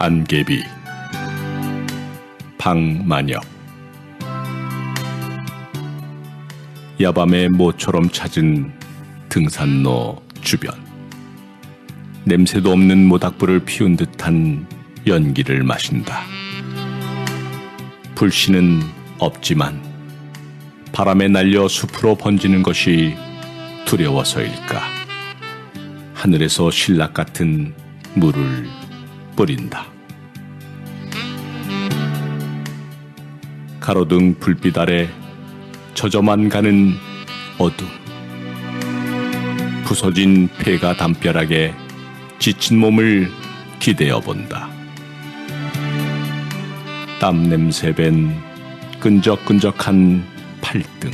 안개비 방만엽 야밤의 모처럼 찾은 등산로 주변 냄새도 없는 모닥불을 피운 듯한 연기를 마신다. 불씨는 없지만 바람에 날려 숲으로 번지는 것이 두려워서일까. 하늘에서 신락 같은 물을 뿌린다. 가로등 불빛 아래 젖어만 가는 어둠. 부서진 폐가 담벼락에 지친 몸을 기대어 본다. 땀 냄새 밴 끈적끈적한 팔등.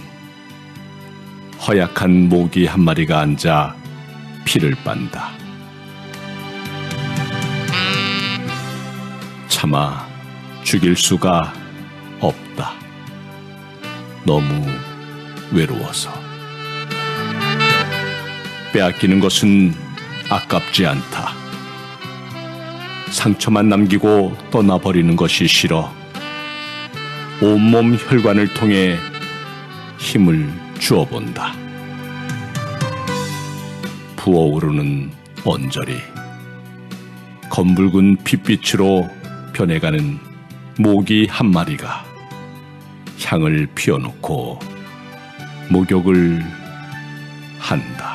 허약한 모기 한 마리가 앉아 피를 빤다. 차마 죽일 수가 없다. 너무 외로워서. 빼앗기는 것은 아깝지 않다. 상처만 남기고 떠나버리는 것이 싫어. 온몸 혈관을 통해 힘을 주어본다. 부어오르는 언저리. 검붉은 핏빛으로 변해가는 모기 한 마리가 향을 피워놓고 목욕을 한다.